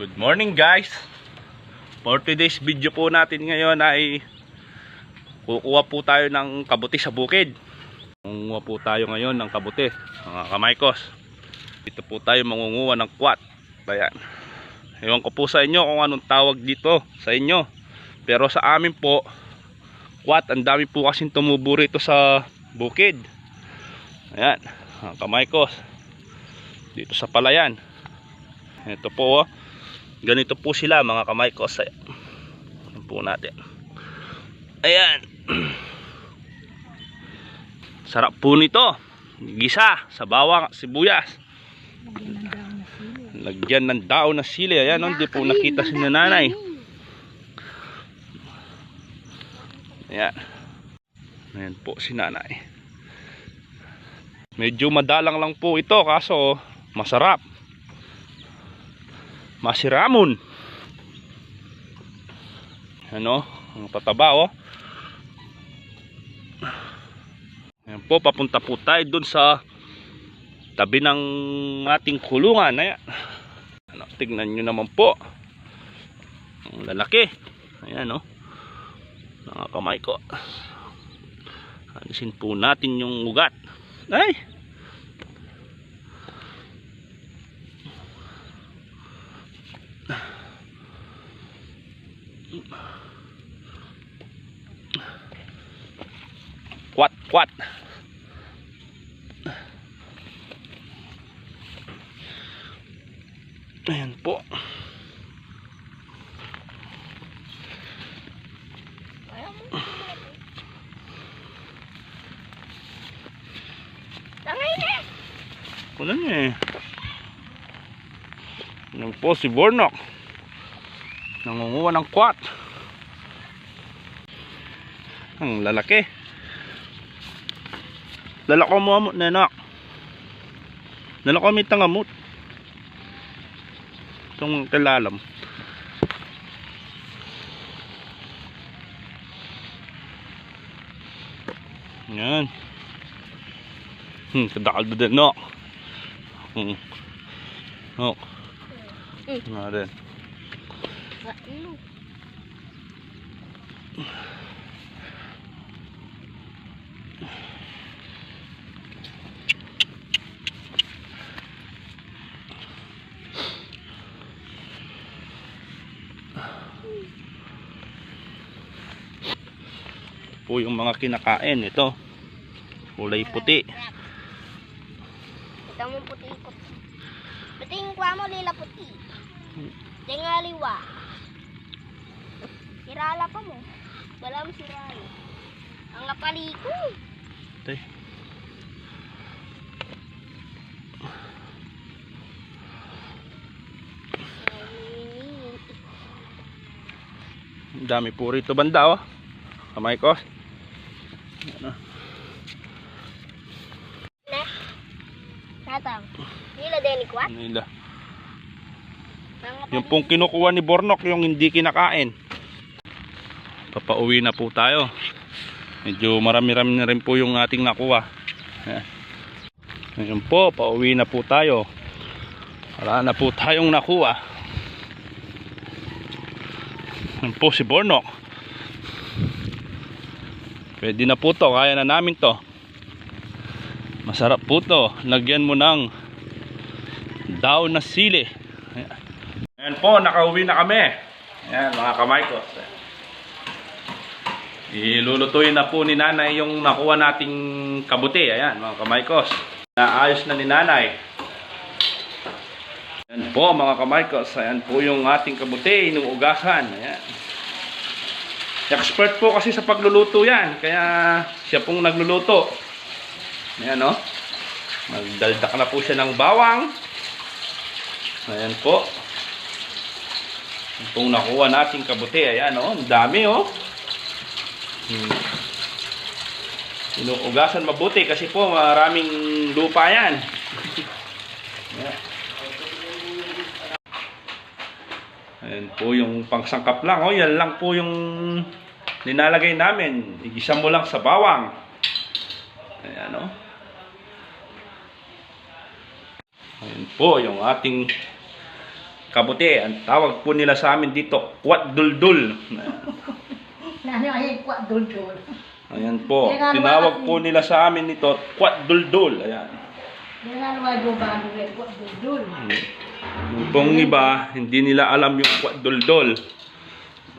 Good morning guys. For today's video po natin ngayon ay Kukuha po tayo ng kabuti sa bukid. Mangunguha po tayo ngayon ng kabuti Mga kamaykos. Dito po tayo mangunguha ng kwat. Ayan. Ewan ko po sa inyo kung anong tawag dito sa inyo. Pero sa amin po Kwat, ang dami po kasing tumubo rito sa bukid. Ayan Mga kamaykos. Dito sa palayan. Ito po oh. Ganito po sila mga kamay ko sa Ayan po natin. Ayan. Sarap po nito. Gisa sa bawang sibuyas. Lagyan ng daon na sili. Ayan, oh, hindi po nakita si nanay. Ayan. Ayan po si nanay. Medyo madalang lang po ito kaso masarap masiramon ano? Ang tataba oh. Ayan po papunta po tayo dun sa tabi ng ating kulungan. Ayan. Ano, tignan nyo naman po. Ang lalaki. Ayan oh. Mga kamay ko. Alisin po natin yung ugat. Ay Kwat. Ayan po. Wala niya eh. Ayan po si Bornok. Nangunguha ng kwat. Ang lalaki. Lalako mo mo, nenak. Lalako may tangamot. Itong kalalam. Yan. Hmm, kadakal ba din, no? Hmm. No. Nga rin. Ano? Po yung mga kinakain ito kulay puti Ito mo puti. Puti yung kwa mo lila puti. Tingaliwa. Sirala pa mo. Wala mo sirala. Ang kapaliko. ito eh. Dami po rito banda oh kamay ko Ayan, oh. Ne? Din kwa? Ano nila yung pong kinukuha ni Bornok yung hindi kinakain papauwi na po tayo medyo marami-rami na rin po yung ating nakuha. Ngayon po pauwi na po tayo wala na po tayong nakuha Yan po si Bornok pwede na po to kaya na namin to masarap po to lagyan mo ng daw na sili. Ayan po, nakauwi na kami. Ayan, mga kamay ko. Ilulutuin na po ni nanay yung nakuha nating kabuti. Ayan, mga kamay ko. Naayos na ni nanay. Ayan po, mga kamay ko. Ayan po yung ating kabuti, inuugasan. Ayan. Expert po kasi sa pagluluto yan. Kaya siya pong nagluluto. Ayan, no? Magdaldak na po siya ng bawang. Ayan po. Itong nakuha nating kabuti, ayan oh, ang dami oh. Hmm. Inuugasan mabuti kasi po maraming lupa yan. Ayan. Ayan po yung pangsangkap lang, oh, yan lang po yung ninalagay namin. Igisa mo lang sa bawang. Ayan oh. Ayan po yung ating kabuti. Ang tawag po nila sa amin dito, kwat duldul. Nani ay kwa dul-dul. Ayan po. Tinawag po nila sa amin nito, kwat duldul. Ayan. Dengan luwa do ba do kwa dul-dul. Yung pong iba, hindi nila alam yung kwat duldul.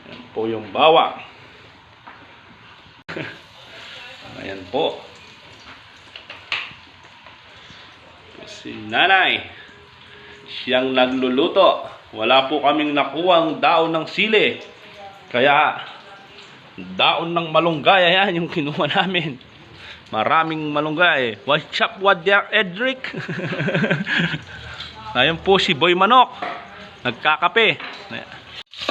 Ayan po yung bawang. Ayan po. Si nanay, siyang nagluluto. Wala po kaming nakuwang daon ng sili. Kaya, daon ng malunggay, ayan yung kinuha namin. Maraming malunggay. What's up, what there, Edric? Ayan po si Boy Manok. Nagkakape.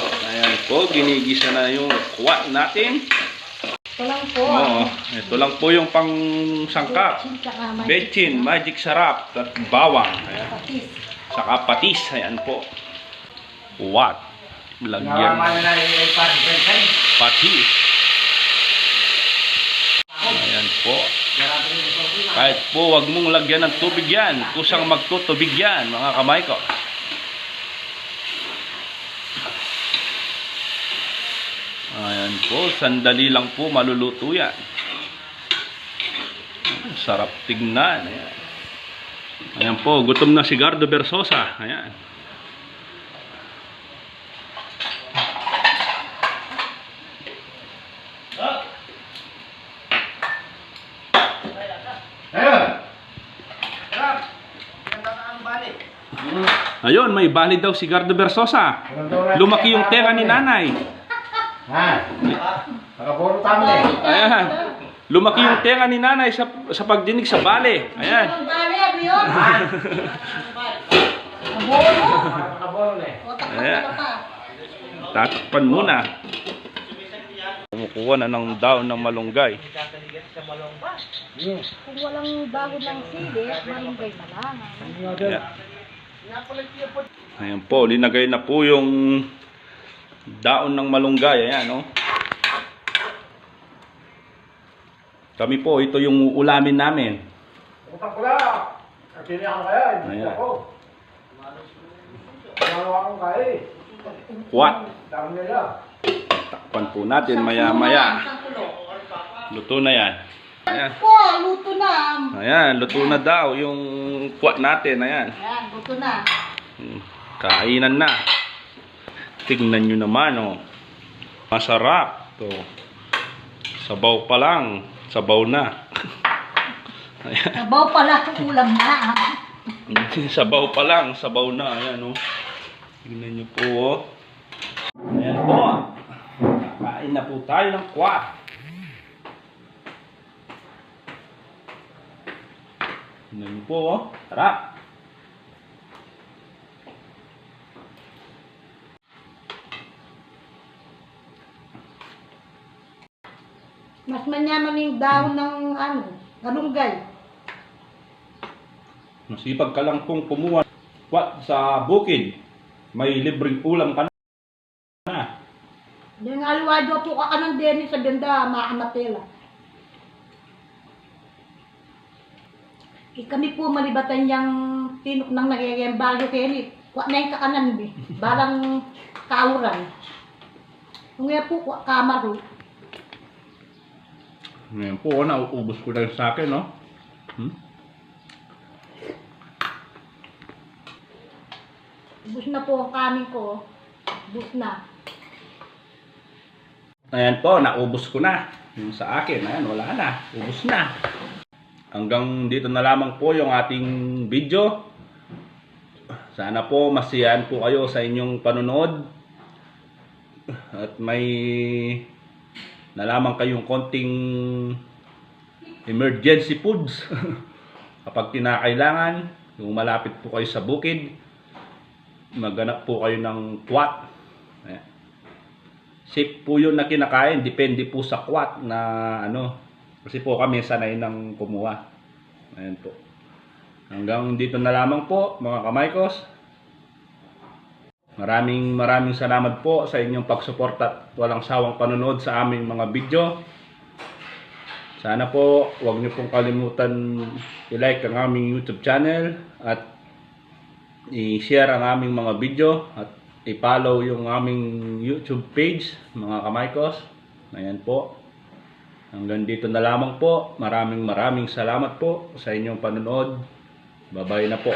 Ayan po, ginigisa na yung kuwa natin. Ito lang po. Oo, ito lang po yung pang sangkap. Betchin, magic sarap, at bawang. Ayan. patis. Saka patis. Ayan po. What? Lagyan patis. Ayan po. Kahit po, wag mong lagyan ng tubig yan. Kusang magtutubig yan, mga kamay ko. Ayan po, sandali lang po maluluto yan. Sarap tignan. Ayan. Ayan po, gutom na si Gardo Bersosa. Ayan. Ayun, may bali daw si Gardo Bersosa. Lumaki yung tenga ni nanay. Ha? Nakapuro tama eh. Ayan. Lumaki yung tenga ni nanay sa, sa pagdinig sa bale. Ayan. Eh. Ayan. Tatakpan muna. Kumukuha na ng daon ng malunggay. Kung walang bago ng sili, malunggay na lang. Ayan. Ayan po, linagay na po yung daon ng malunggay. Ayan, oh. Kami po, ito yung ulamin namin. Utang ko lang. Akili ako kaya. Ayan. ako. Ano akong kaya eh. What? Dami nila. Takpan po natin maya-maya. Luto na yan. Ayan. Po, luto na. Ayan, luto na daw yung kwat natin. Ayan. Ayan, luto na. Hmm, Kainan na. Tignan nyo naman, oh. Masarap. To. Sabaw pa lang. Sabaw na. Ayan. Sabaw pala ulam na. sabaw pa lang. Sabaw na. Ayan, oh. Tignan nyo po, oh. Ayan po. Kain na po tayo ng kwat. Tignan nyo po, oh. Tara. Mas manyaman yung dahon ng ano, galunggay. Masipag ka lang pong kumuha What? sa bukid. May libreng ulam ka na. Yung alwadyo po ka ng deni sa ganda, maamatela. Eh, kami po malibatan yung tinok ng nagiging bagyo kenit. Kwa na yung kakanan, bi. Balang kauran. Kung nga po, kwa kamaro. Ngayon po, nauubos ko na yung sa akin, no? Hmm? Bus na po ang kanin ko. Bus na. Ayan po, naubos ko na. Yung sa akin, ayan, wala na. Ubos na. Hanggang dito na lamang po yung ating video. Sana po masiyahan po kayo sa inyong panonood. At may nalaman kayong konting emergency foods. Kapag kinakailangan, yung malapit po kayo sa bukid, maghanap po kayo ng kwat. Safe po yun na kinakain. Depende po sa kwat na ano. Kasi po kami sanay ng kumuha. Ayan po. Hanggang dito na lamang po mga kamaykos. Maraming maraming salamat po sa inyong pagsuporta at walang sawang panonood sa aming mga video. Sana po huwag niyo pong kalimutan i-like ang aming YouTube channel at i-share ang aming mga video at i-follow yung aming YouTube page, mga kamaykos. Ayan po. Hanggang dito na lamang po. Maraming maraming salamat po sa inyong panonood. Bye-bye na po.